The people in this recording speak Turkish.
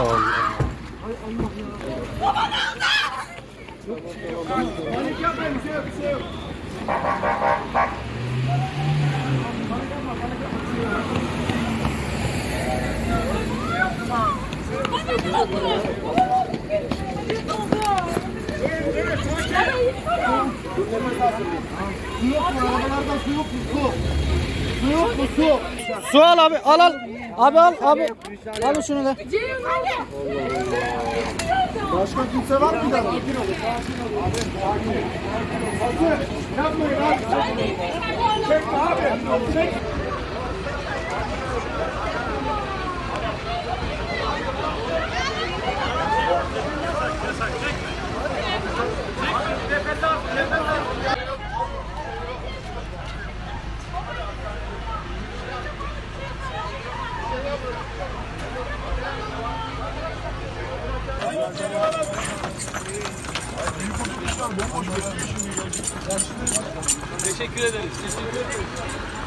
Allah Allah. Panik yapmayın bir şey yok bir şey yok. Su yok mu? Arabalarda su yok mu? Su. Su yok mu? Su. Su al abi al al. Abi al abi. Al şunu da. Başka kimse var mı da? Yapmayın abi. Çek abi. Çek. Teşekkür ederiz. Teşekkür ederiz.